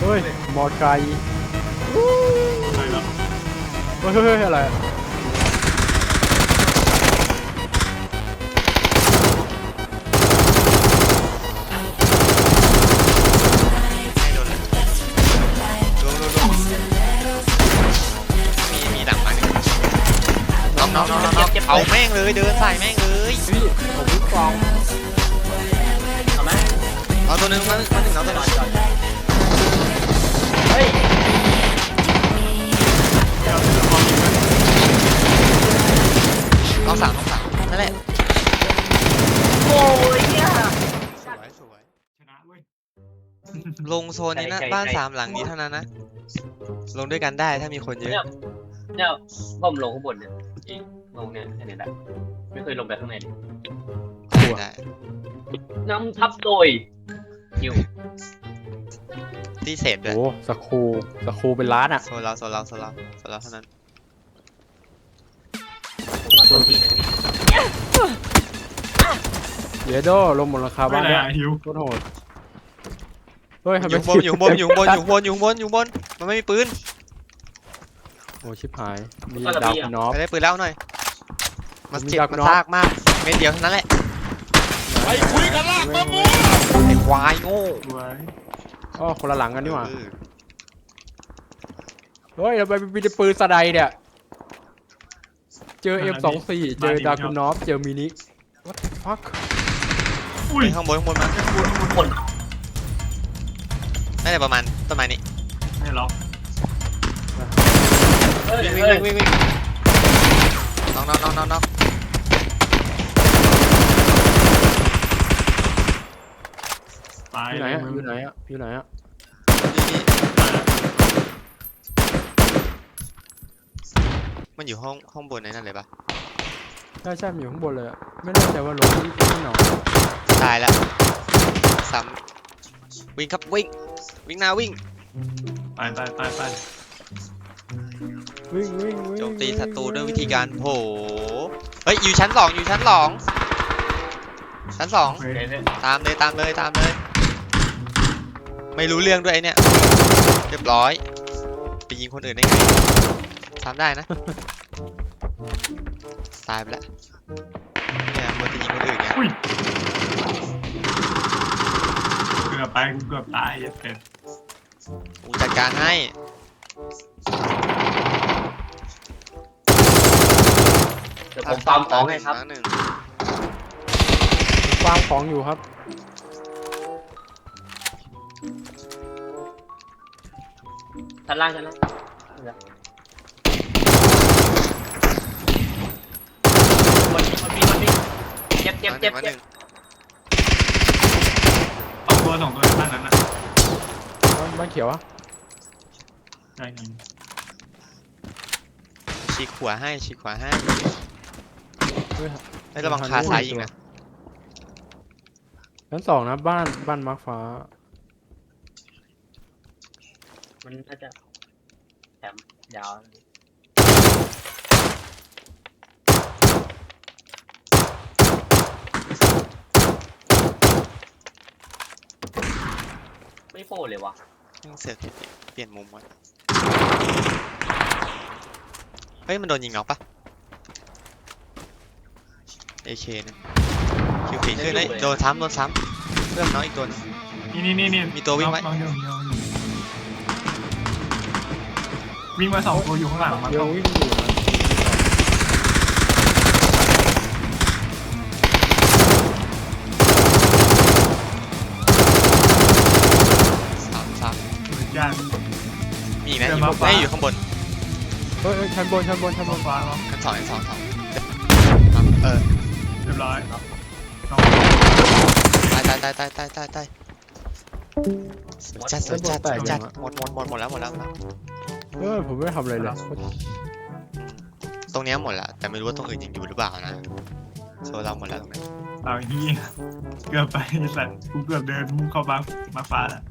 เฮ้ยมอไซค์ใช่แล้วเฮ้ยเฮ้ยเฮ้ยอะไรอะไม่โดนเลยลงลงลงมีมีดังมาหนึ่งน้องน้องน้องน้องเอาแม่งเลยเดินใส่แม่งเลยพี่ผมวิกองเอาไหมเอาตัวหนึงมามาหนึ่งน้องตัวหนึง น้องสามน้องสามนั่นแหละโอ้ยเนี่ยสวยสวยชนะเว้ยลงโซนนี้นะใช่ใช่บ้านใช่สามหลังนี้เท่านั้นนะลงด้วยกันได้ถ้ามีคนเยอะ เนี่ยผมลงข้างบนเนี่ยอีกลงเนี่ยแค่นี้แหละไม่เคยลงไปข้างในเลยได้นำทับโดยคิวที่เศษด้วยโอ้สครูสครูเป็นล้านอะโซนเราโซนเราโซนเราโซนเราเท่านั้นผ มมาตัวนี้นะพี่เยโดลงบนราคาไม่บ้านได้เนี่ยอะหิวโคตรโหดเฮ้ยทำอไมยู่บนอยู่บนอยู่บนอยู่บนอยู่บนอยู่บนมันไม่มีปืนโอ้ชิบหาย มีดาวคุณนอฟไปได้ปืนแล้วหน่อย มันมีเจ็บดักมันน็อกซากมากเม็ดเดียวเท่านั้นแหละไปคุยกันลากมามูไอ้ควายโง่สวยอ๋อคนละหลังกันนี่หว่าเออเฮ้ยทำไมมีแต่ปืนสไนด์เนี่ย เจอ M24 เจอดาคุณนอฟเจอมินิ What the fuck อุ้ยไปข้างบนข้างบนมาคนน่าจะประมาณต้นไม้นี้ไม่ล็อกเฮ้ยวิ่งเฮ้ยวิ่งวิ่งวิ่งน้องน้องน้องน้องน้องตายอยู่ไหนเลยอะมึงอยู่ไหนอะอยู่ไหนอะ นี่นี่ มันอยู่ห้องห้องบนในนั่นเลยปะใช่ใช่มันอยู่ข้างบนเลยอะไม่แน่ใจว่าลงที่ที่ไหนอนตายแล้วซ้ำวิ่งครับวิ่งวิ่งหน้าวิ่งตายตายตายตายวิ่งวิ่งวิ่งโจมตีศัตรูด้วยวิธีการโผเฮ้ยอยู่ชั้นสองอยู่ชั้นสองชั้นสองโอเคเฮ้ยเฮ้ยตามเลยตามเลยตามเลย ไม่รู้เรื่องด้วยไอเนี่ยเรียบร้อยไปยิงคนอื่นได้ไง ทำได้นะ ตายไปแล้วเนี่ยมันจะยิงคนอื่นไงอุ้ยเกือบไปกูเกือบตายอย่าเป็ดกูจัดการให้ เดี๋ยวผมฟาร์มของให้ครับ หนึ่งฟาร์มของอยู่ครับ ชั้นล่างชั้นล่าง มันมีมันมีมันมีเจ็บเจ็บเจ็บมาหเจ็นึ่บงสองตัวสองตัวท่านนั้นน่ะบ้านบ้านเขียวอะใช่ไงฉีกขวาให้ฉีกขวาให้เฮ้ยไอ้ยระวังคาซ้ายยิงนะชั้นสองนะบ้านบ้านมาร์คฟ้ามันน่าจะแถมยาว ไม่โผล่เลยวะยังเสือกเปลี่ยนมุมวะเฮ้ย มันโดนยิงน็อกปะเอเคนะคิวฝีขึ้นเลยโดนซ้ำโดนซ้ำเพิ่มน้องอีกตัวหนึงนี่นี่นี่นี่มีตัววิ่งไหม น้ออยู่น้องอยู่วิ่งมาสองตัวอยู่ข้างหลังมันเดี๋ยวต้องวิ่งอยู่ มีอีกนะอเดินยู่มาฟ้าไม่อยู่ข้างบนเฮ้ยเฮ้ยชั้นบนชั้นบนชั้นบนฟ้าเนาะชั้นสองชั้นสองสองเออเรียบร้อยน้องตายตายตายตายตายตายตายสวยจัดสวยจัดสวยจัดหมดหมดหมดหมดแล้วหมดแล้วหมดแล้วเออผมไม่ได้ทำอะไรเลยตรงเนี้ยหมดแล้วแต่ไม่รู้ว่าตรงอื่นยังอยู่หรือเปล่านะโซนเราหมดแล้วตรงนี้เอาเฮียเกือบไปไอ้สัตว์กูเกือบเดินมุ่งเข้าบ้านมาฟ้าแล้ว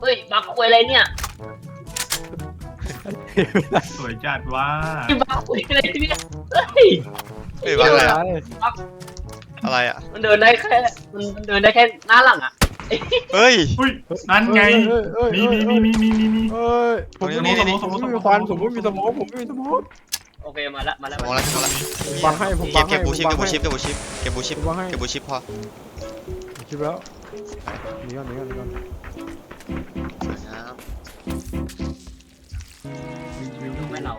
เฮ้ยบักคุยอะไรเนี่ยสวยจัดว่านี่บักคุยอะไรเนี่ยเฮ้ยเฮ้ยว่าอะไรอะอะไรอะไรอะมันเดินได้แค่มันมันเดินได้แค่หน้าหลังอะเฮ้ย อุ้ยนั่นไงเอ้ยเอ้ยมีเอ้ยมีมีมีมีมีมีเอ้ยผมไม่นี่มีนี่ผมไม่มีควันผมไม่มีสโมองผมไม่มีสโมองโอเคมาละมาละมองแล้วมองแล้วผมบังให้ผมเก็บับงเก็ให้บบูชิปผเก็มบบับูงชิปเก็บบูชิปเก็บบูชิปผมบังให้เก็บบูชิปพอชิปแล้วหนีก่อนหนีก่อนหนีก่อน เรา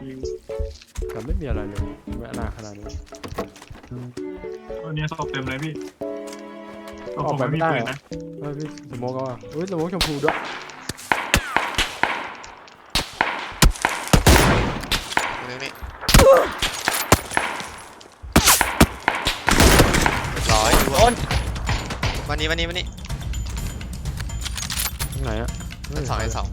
แต่ไม่มีอะไรเลยไม่อนาขนาดนี้ตัวเนี้ยสอบเต็มเลยพี่ออกไปไม่ได้ปืนเหรอนะเฮ้ยพี่สโมองก็ว่าเฮ้ยสโมองชมพูด้วยตรงนี้นี่เรียบร้อยโดนวันนี้วันนี้วันนี้ตรงไหนอะชั้นสองชั้นสอง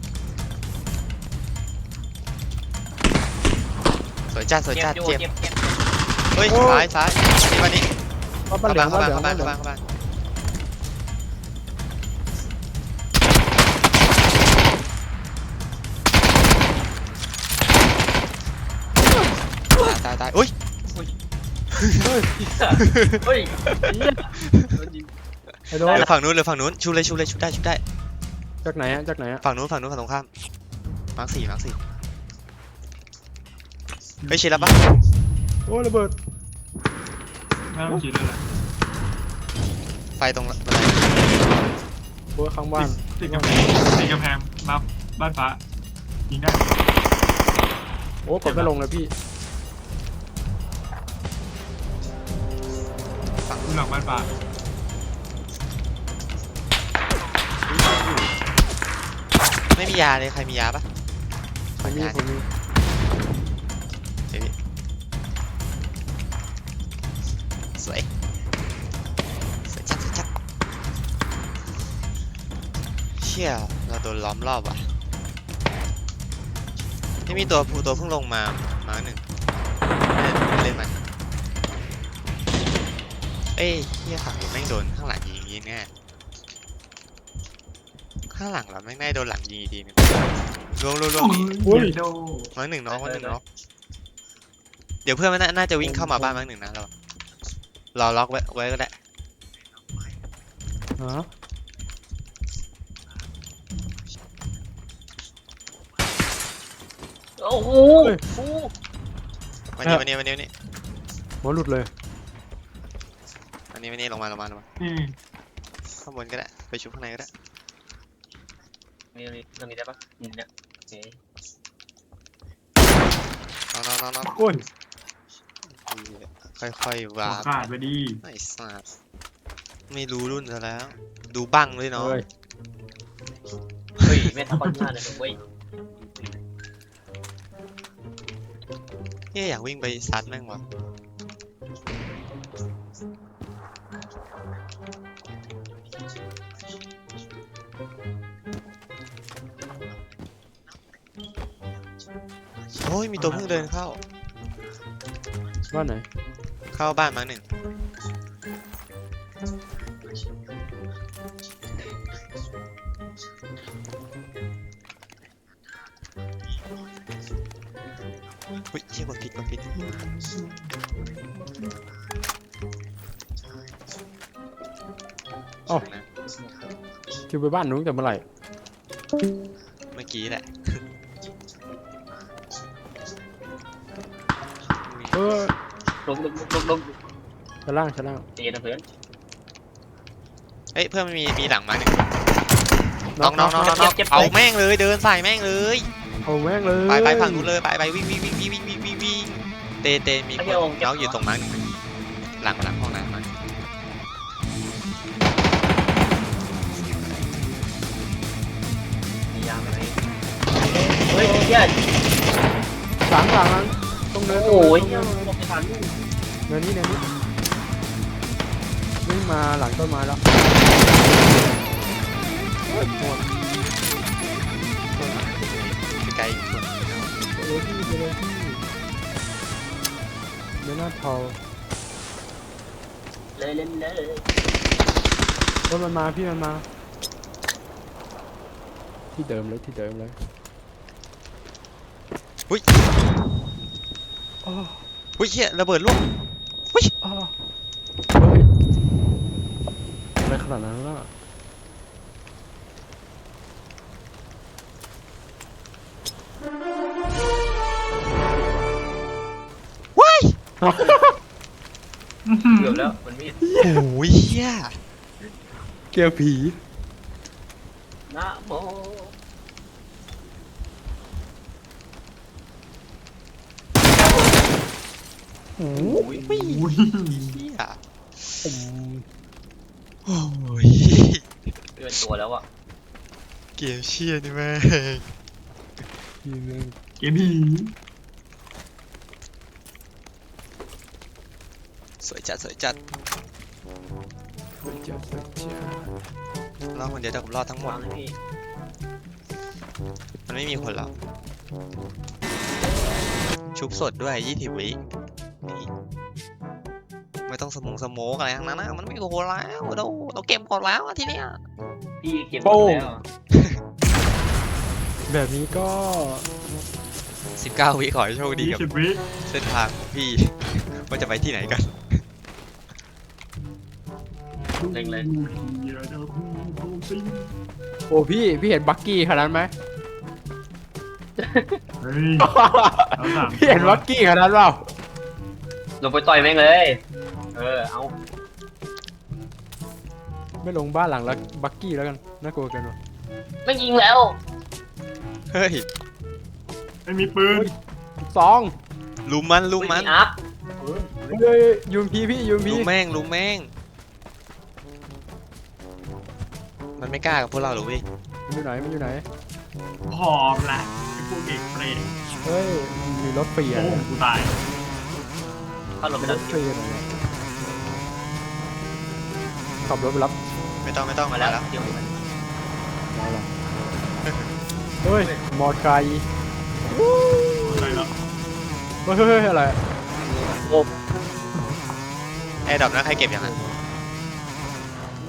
วยจัดสวยเจ็บจัดอยู่เจ็บเจ็บเจ็บเฮ้ยซ้ายซ้ายนี่วันนี้เข้าบ้าเข้านเหลือบ้างบ้าเข้านเหลืบ้าองเข้าบ้านเหลืองบ้านเข้าบ้านเข้าบ้านตายตายตายอุ้ยเฮ้ยเฮ้ยไอ้โดเหนลือฝั่งนู้นเหลือฝั่งนู้นชูเลยชูเลยชูได้ชูได้ จากไหนอะจากไหนอะฝั่งนู้นฝั่งนู้นฝั่งตรงข้ามมาร์คสี่มาร์คสี่ เฮ้ยชิลแล้วปะโอ้ระเบิดไม่ต้องคิดเลยแหละไฟตรงบันไดโอ้ข้างบ้านติดกำแพงติดกำแพงรับบ้านฟ้ายิงได้โอ้กดไม่ลงเลยพี่ดูหลังบ้านฟ้าไม่มียาเลยใครมียาปะผมมีผมมี เดี๋ยวนี้สวยสวยจัดสวยจัดเชี่ยเราโดนล้อมรอบว่ะนี่มีตัวผู้ตัวเพิ่งลงมามาหนึ่งเล่นเล่นมันเอ้ยเฮียฝั่งนี้แม่งโดนข้างหลังยิงยิงแน่ข้างหลังเราแม่งได้โดนหลังยิงอีกทีนึงลวงลวงลวงโอ้ยโดมาหนึ่งน้องมาหนึ่งน้องเดี๋ยวเพื่อนมันน่าน่าจะวิ่งเข้ามาบ้านมาหนึ่งนะเรารอล็อกไว้ไว้ก็ได้ฮะโอ้โหวันนี้วันนี้วันนี้วันนี้หัวหลุดเลยวันนี้วันนี้ลงมาลงมาลงมานี่ข้างบนก็ได้ไปชุบข้างในก็ได้มีมีตรงนี้ได้ปะนี่เนี่ยโอเคน้องน้องน้องน้องโอ้ย ค่อยๆหัวาวร์ปขาดไปดีไอ้สัสไม่รู้รุ่นซะแล้ว ดูบังด้วยเนาะเฮ้ย เฮ้ยไม่ทำคนหน้าเลยนะเว้ยเนี่ยอยากวิ่งไปซัดแม่งวะโอ้ยมีตัวเพิ่งเดินเข้า บ้านไหนเข้าบ้านมาหนึ่งอุ้ยเชี่ยกดผิดกดผิดเอ้านะคือไปบ้านนู้นแต่เมื่อไหร่ เมื่อกี้แหละเออ ลุกลุกลุกลุกชั้นล่างชั้นล่างเจนะเพื่อนเอ้ยเพื่อนมันมีมีหลังมาหนึ่งน้องน้องน้องน้องเอาแม่งเลยเดินใส่แม่งเลย เอาแม่งเลยไปไปฝั่งนู้นเลยไปไปวิ่งวิ่งวิ่งวิ่งวิ่งวิ่งวิ่งวิ่งเตเตมีคนน้องอยู่ตรงมาร์คหนึ่งหลังหลังห้องน้ำมันมียาไหมเฮ้ยเฮียหลังหลังหลังต้องเดินโอ้ย ต้องเฮียเดินลงไปทันเดินนี่เดินนี่วิ่งมาหลังต้นไม้แล้วโอ้ยหดไกลคนไปเลยพี่ไปเลยพี่เดินหน้าเทาเลยเล่นเลยรถมันมาพี่มันมา ที่เดิมเลยที่เดิมเลย อุ้ยอ้ อุ้ยเฮียระเบิดลูกอุ้ยอ้าอะไรขนาดนั้นล่ะว้ายเกือบแล้วมันมีดโอ้ยเฮีย เกลียวผี ยอุ้ยเฮียผมโอ้ยเกินตัวแล้วอะเกมเชียนี่แม่งทีนึงเกมผีสวยจัดสวยจัดสวยจัดสวยจัดรอดคนเดียวแต่ผมรอดทั้งหมดวางให้พี่มันไม่มีคนหรอกชุบสดด้วยยี่สิบวินี่ ไม่ต้องสมงสโมกอะไรทั้งนั้นนะมันไม่มีคนแล้วเราเราเก็บก่อนแล้วอะทีเนี้ยพี่เก็บหมดแล้วแบบนี้ก็สิบเก้าวิขอให้โชคดียี่กับสิบวิเส้นทางของพี่ ว่าจะไปที่ไหนกันเล็งเลยเฮียเจ้าคู่โอ้ซิงโอ้พี่ พี่เห็นบักกี้ขนาดนั้นไหมเฮ้ยเอาสามพี่เห็นบักกี้ขนาดนั้นเปล่าลงไปต่อยแม่งเลย เออ เอา ไม่ลงบ้านหลังแล้วบักกี้แล้วกันน่ากลัวเกันวะไม่ยิงแล้ว เฮ้ย ไม่มีปืนสองลุมมันลุมมัน อัพเฮ้ยยูมพีพี่ยูมพีลุมแม่งลุมแม่ง มันไม่กล้ากับพวกเราหรอกเว้ยมันอยู่ไหนมันอยู่ไหน หอมแหละไอ้พวกเด็กเปรตเฮ้ยมีรถเปลี่ยนโอ้กูตาย เข้าลงไปรแล้วถเปลี่ยนอะไร ขับรถไปรับไม่ต้องไม่ต้องมามาแล้แล้ววเดี๋ยวมันมาแล้วเฮ้ยมอไซค์กูตายแล้วเฮ้ยเฮ้ยเฮ้ยอะไรแอร์ดรอปนะใครเก็บยังอะ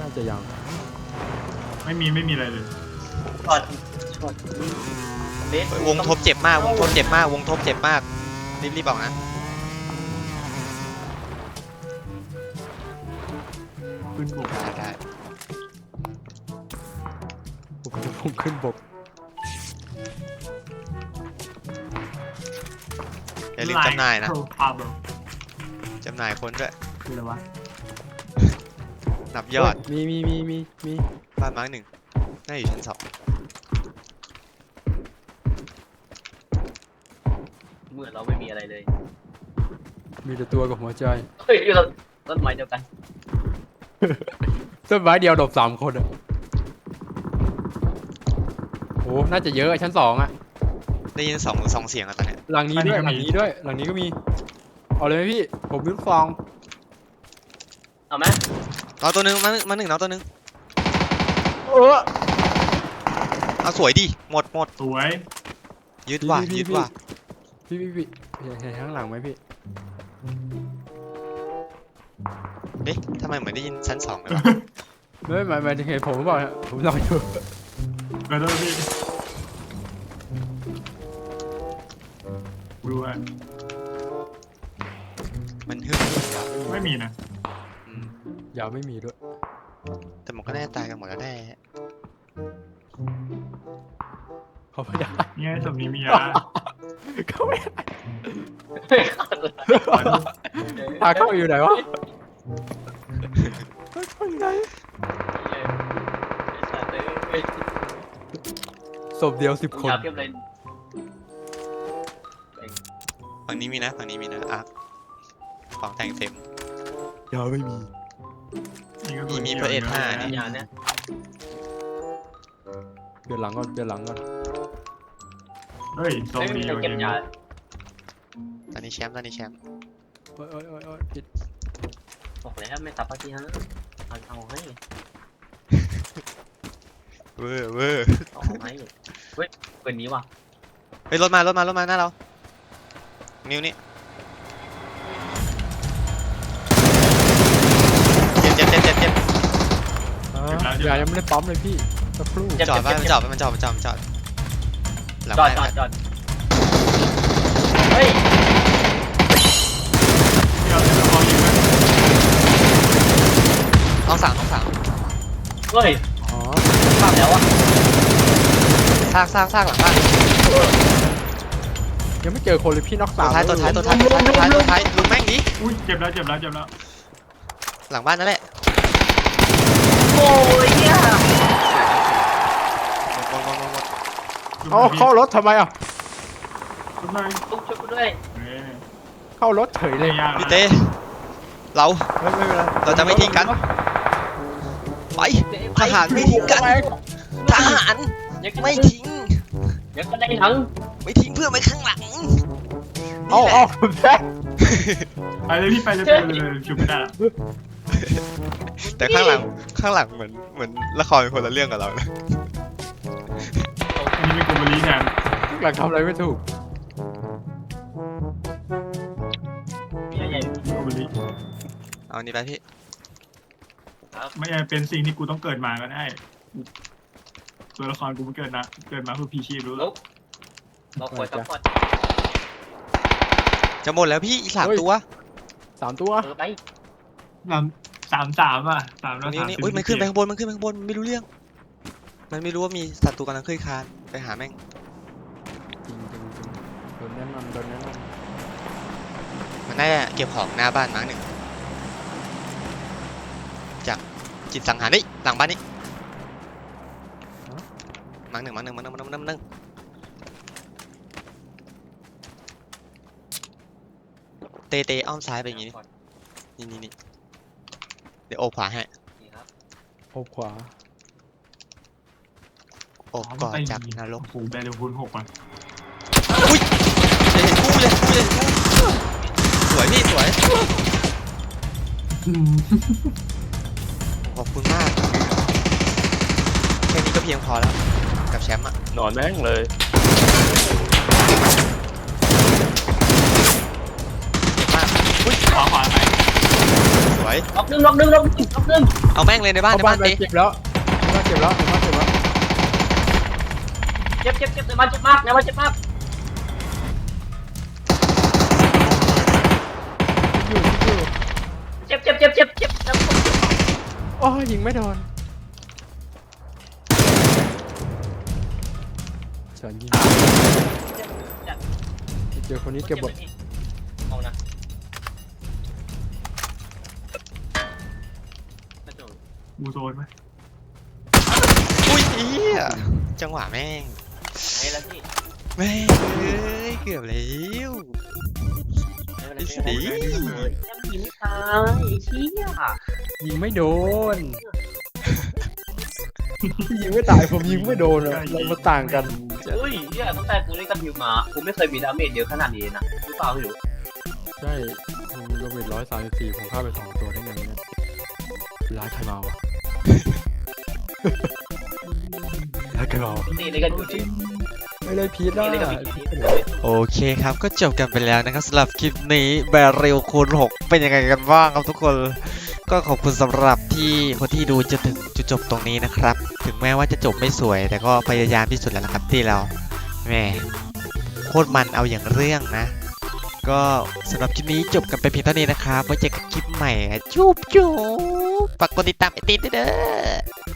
น่าจะยังไม่มีไม่มีอะไรเลยช็อตช็อตเบสเฮ้ยวงทบเจ็บมากวงทบเจ็บมากวงทบเจ็บมากรีบรีบบอกนะ ปืนบกได้ได้ผมจะพุ่งขึ้นบกอย่าลืมจำหน่ายนะโปรพาเบลจำหน่ายคนด้วยคืออะไรวะนับยอดมีมีมีมีมีบ้านมาร์กหนึ่งน่าอยู่ชั้นสองเมื่อเราไม่มีอะไรเลย มีแต่ตัวกับหัวใจ เฮ้ยเราต้นไม้เดียวกัน ต้นไม้เดียวดบสามคนอะโอ้น่าจะเยอะอะชั้นสองอะได้ยินสองสองเสียงอะตอนเนี้ยหลังนี้ด้วยหลังนี้ด้วย หลังนี้ก็มี เอาเลยไหมพี่ ผมมีลูกซอง เอาไหมเอาตัวหนึ่งมาหนึ่งมาหนึ่งเอาตัวหนึ่งเออ เอาสวยดิหมดหมดสวยยึดว่ะพี่พี่ยึดว่ะพี่พี่พี่เห็นเห็นข้างหลังไหมพี่เอ๊ะทำไมเหมือนได้ยินชั้นสองเลยวะไม่หมายหมายถึงเห็นผมหรือเปล่าเนี่ยผมนอนอยู่ก็ได้พี่ดูอะมันฮึ่มว่ะไม่มีนะอืมยาวไม่มีด้วยแต่มันก็น่าจะตายกันหมดแล้วแน่เขาไม่ได้เนี่ยศพนี้มียาเขาไม่ได้เข้าตัวทางเข้าอยู่ไหนวะ ศพเดียวสิบคนยาวเทียบเลยฝั่งนี้มีนะฝั่งนี้มีนะอะของแต่งเต็ม ยาวไม่มีนี่ก็มีมีพระเอกห้านี่ยาเนี่ยเปลี่ยนหลังก่อนเปลี่ยนหลังก่อนเฮ้ยทรงไม่มีดีใครว่ะเก็บยาตอนนี้แชมป์ตอนนี้แชมป์โอ้ยโอ้ยโอ้ยโอ้ยปิดบอกแล้วไม่ตับปะทีฮะเอาเอาให้ เวอร์เวอร์เอาให้เฮ้ยเปิดนี้ว่ะเฮ้ยรถมารถมารถมาหน้าเรา นิ้วนี่เจ็บเจ็บเจ็บเจ็บเจ็บอ่าอย่ายังไม่ได้ปั๊มเลยพี่สักครู่ จอดไว้มันจอดไว้มันจอดมันจอดมันจอดหลังจอดบ้านจอดจอดเฮ้ยที่เราจะลองยิงไหมน้องสามน้องสาม เฮ้ย อ๋อข้ามแล้วอะซากซากซากหลังบ้านเยังไม่เจอคนเลยพี่น็อกตัสาวท้ายตัวท้ายตัวท้ายตัวท้ายตัวท้ายตัวท้ายลุงแม่งดิอุ้ยเจ็บแล้วเจ็บแล้วเจ็บแล้วหลังบ้านนั่นแหละโอ้ยเนี่ยหมดหมดหมดหมดเอาเข้ารถทำไมอะชุบหน่อยลุกช่วยกูด้วยเอ้ยเข้ารถเฉยเลไม่ยยากพี่นะเต้เราไม่ไม่เป็นไรเราจะไม่ทิ้งกัน ไปทหารไม่ทิ้งกัน ทหารยังไม่ไม่ทิ้ง ยังก็ได้หนังไม่ทิ้งเพื่อนไว้ข้างหลังเอานี่แหละเอาแบ๊กไปเลยพี่ไปเลยไปเลยไปเลยชุบไม่ได้หรอกแต่ข้างหลังข้างหลังเหมือนเหมือนละครเป็นคนละเรื่องกับเรานะอันนี้เป็นกูบลีแทนหลังทำอะไรไม่ถูกใหญ่กูบลีเอานี่ไปพี่ ไม่ใช่เป็นสิ่งที่กูต้องเกิดมาก็ได้ตัวละครกูไม่เกิดนะเกิดมาเพื่อพีชีพรู้ๆแล้ลุวกเราคอยซัพพอร์ตจะหมดแล้วพี่อีกสามเฮ้ย ตัวสามตัว เออไปสามสามสามอะสามตรแล้วงนี้สามนี่สิบอุ้ยมันขึ้นไปเจ็ดข้างบนมันขึ้นไปข้างบนมันไม่รู้เรื่อง มันไม่รู้ว่ามีศัตรูกำลังขึ้นคานไปหาแม่งจริงจริงจริงโดนแนะนำโดนแนะนมันน่าจะเก็บของหน้าบ้านมั้งหนึ่ง จากจิตสังหารนี่หลังบ้านนี่มั้งหนึ่งมั้งหนึ่งมั้งหนึ่งมั้งหนึ่งมั้งหนึ่งเตะเตะอ้อมซ้ายไปอย่างงี้นี่นี่นี่เดี๋ยวโอบขวาให้นี่ครับำโอบขวาโอบก่อนจากนรกโอ้โหแบลคูณหกอะอย่าเห็นกูอย่าเห็นกูอย่าเห็นกูสวยพี่สวย ขอบคุณมากแค่นี้ก็เพียงพอแล้ว กับแชมป์อะนอนแม่งเลยเก่งมากอุ้ยขวาขวาไปสวยล็อกหนึ่งล็อกหนึ่งล็อกหนึ่งล็อกหนึ่งเอาแม่งเลยในบ้านในเข้าบ้าบ้านนไปเตะเก็บแล้วในบ้านเก็บแล้วในบ้านเก็บแล้วเจ็บเจ็บเจ็บในบ้านเจ็บมากในบ้านเจ็บมาก โอ้ยยิงไม่โดนฉันยิงเจอคนนี้เก็บหมดเอานะกระโดดกูโซนไหมอุ้ยเอี้ยจังหวะแม่งไหนแล้วพี่แม่งเอ้ยเกือบแล้วไหนแล้วไอ้พี่สียังผีไม่ตายไอ้เชี่ย ยิงไม่โดน ยิงไม่ตายผมยิงไม่โดนอะเรามาต่างกันเฮ้ยเนี่ยตั้งแต่กูเล่นกับพิวมากูไม่เคยมีดาเมจเยอะขนาดนี้นะหรือเปล่าไม่รู้ใช่ผมโดนเมจร้อยสามสิบสี่ผมฆ่าไปสองตัวได้ไงเนี่ยร้ายใครมาวะ ร้ายใครมาวะ ตีเลยกันอยู่ที่ไม่เลยพีทตีอะเลยกันอยู่ที่โอเคครับก็จบกันไปแล้วนะครับสำหรับคลิปนี้แบริลคูณ6เป็นยังไงกันบ้างครับทุกคน ก็ขอบคุณสำหรับที่คนที่ดูจนถึงจุดจบตรงนี้นะครับ ถึงแม้ว่าจะจบไม่สวย แต่ก็พยายามที่สุดแล้วนะครับที่เราแหมโคตรมันเอาอย่างเรื่องนะ ก็สำหรับคลิปนี้จบกันไปเพียงเท่านี้นะครับไว้เจอกันคลิปใหม่จุ๊บจุ๊บฝากกดติดตามไอติดด้วยเด้อ